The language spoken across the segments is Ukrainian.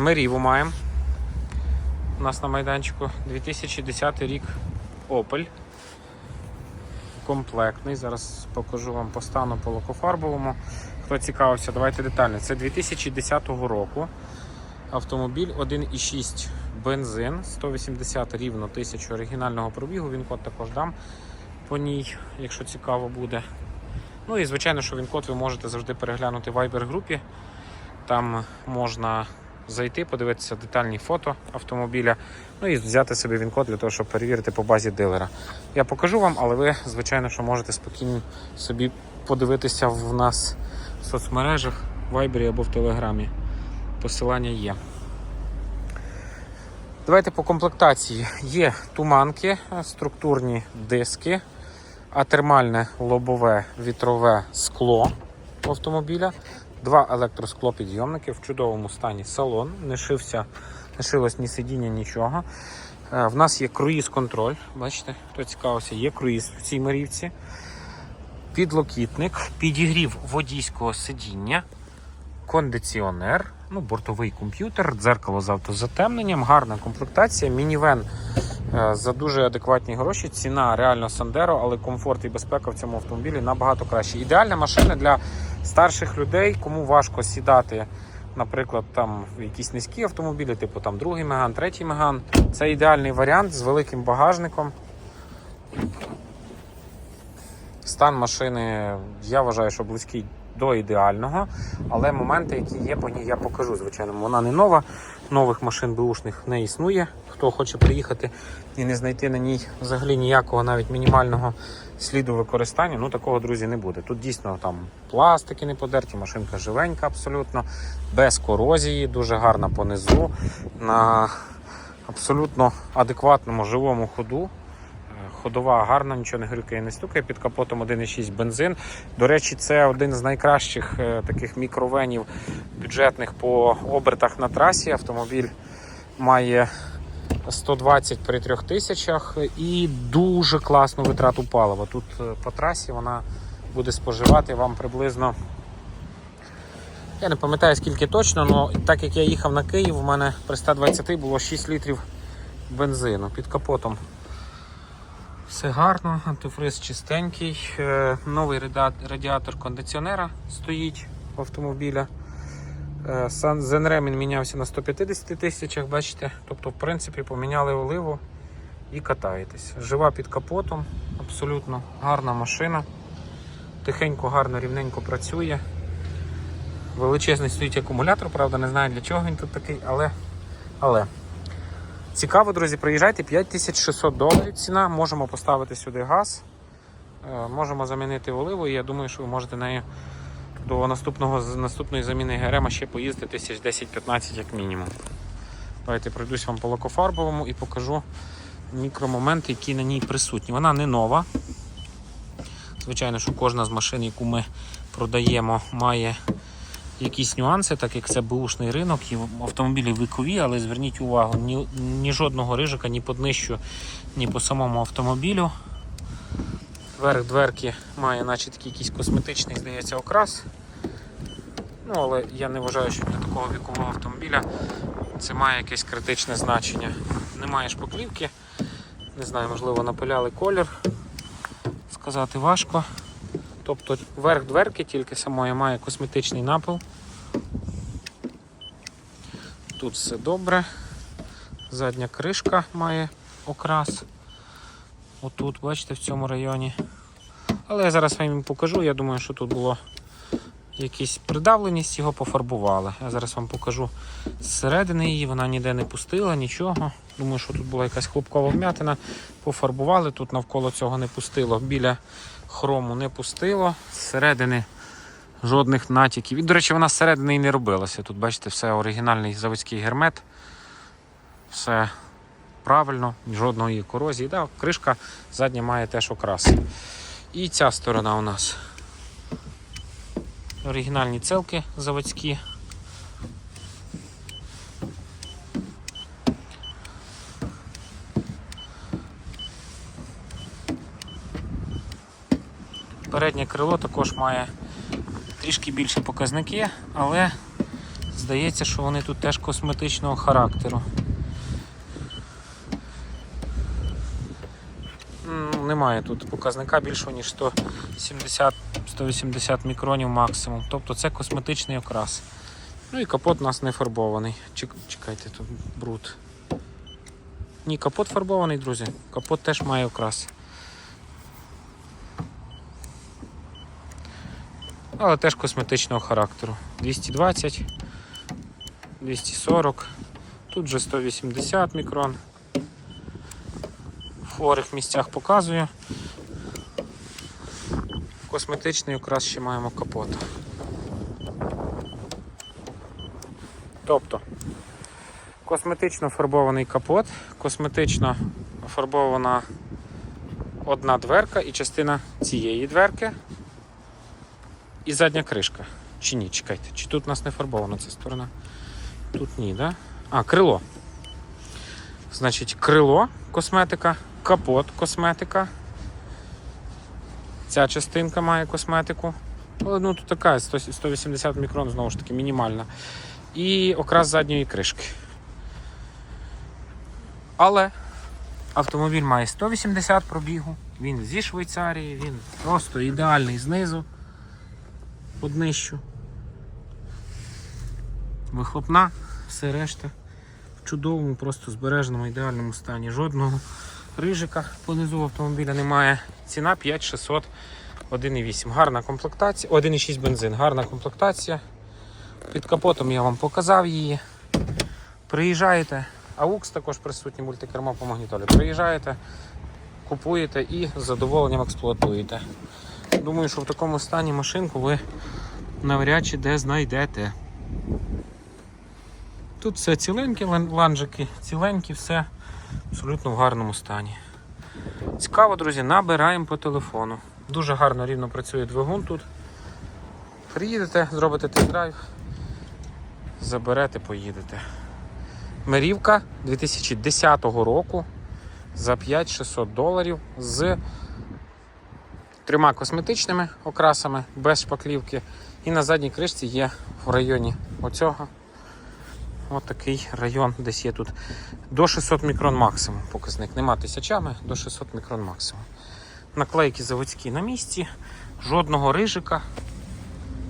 Ми ріву маємо. У нас на майданчику 2010 рік Opel. Комплектний. Зараз покажу вам по стану по лакофарбовому. Хто цікавився, давайте детально. Це 2010 року. Автомобіль 1,6 бензин, 180 рівно тисяч оригінального пробігу. Він код також дам по ній, якщо цікаво буде. Ну і звичайно, що він код ви можете завжди переглянути в Viber групі. Там можна зайти, подивитися детальні фото автомобіля, ну і взяти собі він код для того, щоб перевірити по базі дилера. Я покажу вам, але ви, звичайно, що можете спокійно собі подивитися в нас в соцмережах, в Viber або в Телеграмі. Посилання є. Давайте по комплектації. Є туманки, структурні диски, атермальне лобове вітрове скло автомобіля, два електросклопідйомники в чудовому стані салон, не шився, не шилось ні сидіння, нічого. Е, В нас є круїз-контроль. Бачите, хто цікавився, є круїз в цій марівці. Підлокітник, підігрів водійського сидіння, кондиціонер, ну, бортовий комп'ютер, дзеркало з автозатемненням, гарна комплектація, мінівен е, за дуже адекватні гроші. Ціна реально Сандеро, але комфорт і безпека в цьому автомобілі набагато краще. Ідеальна машина для старших людей, кому важко сідати, наприклад, там в якісь низькі автомобілі, типу там другий меган, третій меган. Це ідеальний варіант з великим багажником. Стан машини, я вважаю, що близький до ідеального, але моменти, які є по ній, я покажу. Звичайно, вона не нова, нових машин бушних не існує. Хто хоче приїхати і не знайти на ній взагалі ніякого навіть мінімального сліду використання, ну такого, друзі, не буде. Тут дійсно там пластики не подерті, машинка живенька абсолютно, без корозії, дуже гарна по низу, на абсолютно адекватному живому ходу. Ходова гарна, нічого не грюкає, не стукає. Під капотом 1,6 бензин. До речі, це один з найкращих е, таких мікровенів бюджетних по обертах на трасі. Автомобіль має 120 при 3000 і дуже класну витрату палива. Тут е, по трасі вона буде споживати вам приблизно. Я не пам'ятаю скільки точно, але так як я їхав на Київ, у мене при 120 було 6 літрів бензину під капотом. Все гарно, антифриз чистенький, Е, новий радіатор кондиціонера стоїть в автомобіля. Е, Зенремін мінявся на 150 тисячах, бачите. Тобто, в принципі, поміняли оливу і катаєтесь. Жива під капотом, абсолютно гарна машина. Тихенько, гарно, рівненько працює. Величезний стоїть акумулятор, правда, не знаю для чого він тут такий, але. але. Цікаво, друзі, приїжджайте 5600 доларів ціна. Можемо поставити сюди газ, е, можемо замінити оливу, і я думаю, що ви можете нею до наступного, наступної заміни ГРМ ще поїздити тисяч 10-15 як мінімум. Давайте пройдусь вам по лакофарбовому і покажу мікромоменти, які на ній присутні. Вона не нова. Звичайно, що кожна з машин, яку ми продаємо, має якісь нюанси, так як це бушний ринок і автомобілі вікові, але зверніть увагу, ні, ні жодного рижика, ні по днищу, ні по самому автомобілю. Верх дверки має наче такий якийсь косметичний, здається, окрас. Ну, але я не вважаю, що для такого вікового автомобіля це має якесь критичне значення. Немає шпаклівки, не знаю, можливо, напиляли колір. Сказати важко. Тобто верх дверки тільки самої має косметичний напил. Тут все добре. Задня кришка має окрас. Отут, бачите, в цьому районі. Але я зараз вам покажу. Я думаю, що тут було якісь придавленість, його пофарбували. Я зараз вам покажу зсередини її, вона ніде не пустила, нічого. Думаю, що тут була якась хлопкова вмятина. Пофарбували, тут навколо цього не пустило. Біля хрому не пустило. Зсередини жодних натяків. І, до речі, вона зсередини і не робилася. Тут, бачите, все оригінальний заводський гермет. Все правильно, жодної корозії. Да, кришка задня має теж окрас. І ця сторона у нас. Оригінальні целки заводські. Переднє крило також має трішки більші показники, але Здається, що вони тут теж косметичного характеру. Немає тут показника більшого, ніж 170-180 мікронів максимум. Тобто це косметичний окрас. Ну і капот у нас не фарбований. Чек- Чекайте, тут бруд. Ні, капот фарбований, друзі. Капот теж має окрас. Але теж косметичного характеру. 220, 240, тут же 180 мікрон. В хворих місцях показую. Косметичний окрас ще маємо капота. Тобто косметично фарбований капот, косметично фарбована одна дверка і частина цієї дверки. І задня кришка. Чи ні, чекайте, чи тут у нас не фарбована ця сторона? Тут ні, да? А, крило. Значить, крило косметика, капот косметика. Ця частинка має косметику. Але ну тут така 180 мікрон, знову ж таки, мінімальна. І окрас задньої кришки. Але автомобіль має 180 пробігу, він зі Швейцарії, він просто ідеальний знизу. По днищу. Вихлопна, все решта в чудовому, просто збереженому, ідеальному стані. Жодного рижика понизу автомобіля немає. Ціна 5600 1,8. Гарна комплектація. 1,6 бензин, гарна комплектація. Під капотом я вам показав її. Приїжджаєте, AUX також присутній мультикермо по магнітолі. Приїжджаєте, купуєте і з задоволенням експлуатуєте. Думаю, що в такому стані машинку ви навряд чи де знайдете. Тут все ціленькі ланжики, ціленькі, все абсолютно в гарному стані. Цікаво, друзі, набираємо по телефону. Дуже гарно рівно працює двигун тут. Приїдете, зробите тест-драйв, заберете, поїдете. Мерівка 2010 року за 5600 доларів з трьома косметичними окрасами без шпаклівки. І на задній кришці є в районі оцього. Ось такий район, десь є тут до 600 мікрон максимум показник. Нема тисячами, до 600 мікрон максимум. Наклейки заводські на місці, жодного рижика.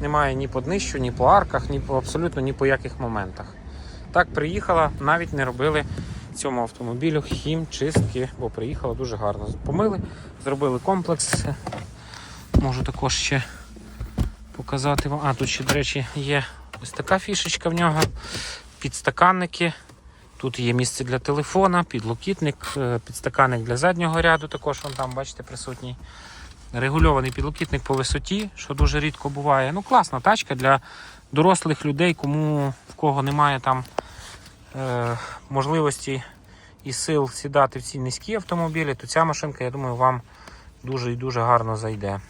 Немає ні по днищу, ні по арках, ні по абсолютно ні по яких моментах. Так приїхала, навіть не робили цьому автомобілю хімчистки, бо приїхала дуже гарно. Помили, зробили комплекс. Можу також ще показати вам. А, тут ще, до речі, є ось така фішечка в нього. Підстаканники. Тут є місце для телефона, підлокітник, е, підстаканник для заднього ряду, також вон там, бачите, присутній. Регульований підлокітник по висоті, що дуже рідко буває. Ну, класна тачка для дорослих людей, кому в кого немає там е, можливості і сил сідати в ці низькі автомобілі, то ця машинка, я думаю, вам дуже і дуже гарно зайде.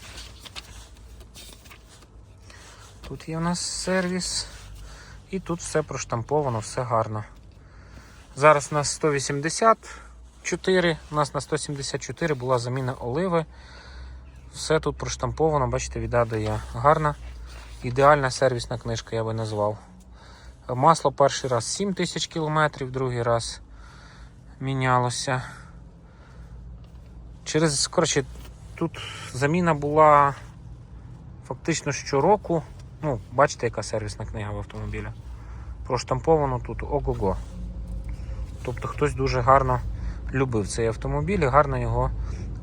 Тут є у нас сервіс. І тут все проштамповано, все гарно. Зараз у нас 184, у нас на 174 була заміна оливи. Все тут проштамповано, бачите, від А до Я. Гарна, ідеальна сервісна книжка, я би назвав. Масло перший раз 7 тисяч кілометрів, другий раз мінялося. Через, коротше, тут заміна була фактично щороку. Ну, бачите, яка сервісна книга в автомобіля. Проштамповано тут ого-го. Тобто хтось дуже гарно любив цей автомобіль і гарно його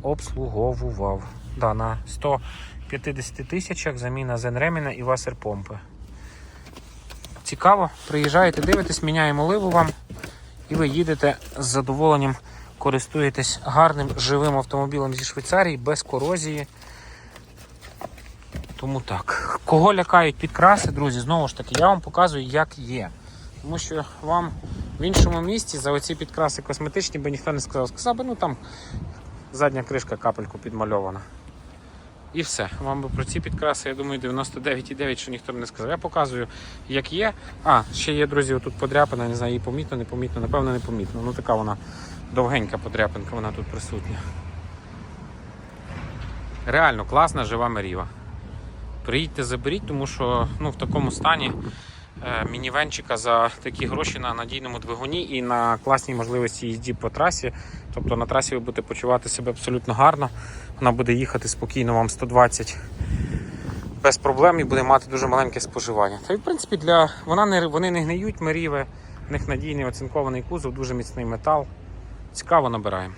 обслуговував. Да, на 150 тисячах заміна Зенреміна і васерпомпи. Цікаво, приїжджаєте, дивитесь, міняємо ливу вам, і ви їдете з задоволенням, користуєтесь гарним живим автомобілем зі Швейцарії без корозії. Тому так. Кого лякають підкраси, друзі, знову ж таки, я вам показую, як є. Тому що вам в іншому місці за оці підкраси косметичні би ніхто не сказав. Сказав би, ну там задня кришка капельку підмальована. І все. Вам би про ці підкраси, я думаю, 99,9, що ніхто б не сказав. Я показую, як є. А, ще є, друзі, отут подряпина, не знаю, її помітно, не помітно, напевно, не помітно. Ну така вона довгенька подряпинка, вона тут присутня. Реально класна, жива меріва. Приїдьте, заберіть, тому що ну, в такому стані мінівенчика за такі гроші на надійному двигуні і на класній можливості їзді по трасі. Тобто на трасі ви будете почувати себе абсолютно гарно. Вона буде їхати спокійно вам 120 без проблем і буде мати дуже маленьке споживання. Та й в принципі для вона не вони не гниють меріве, в них надійний оцинкований кузов, дуже міцний метал. Цікаво набираємо.